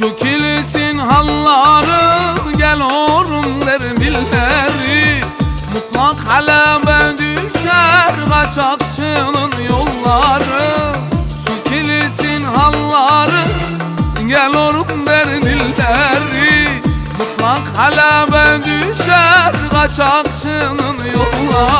Şu kilisin halları gel orum der dilleri. Mutlak halebe düşer kaçakçının yolları. Şu kilisin halları gel orum der dilleri. Mutlak halebe düşer kaçakçının yolları.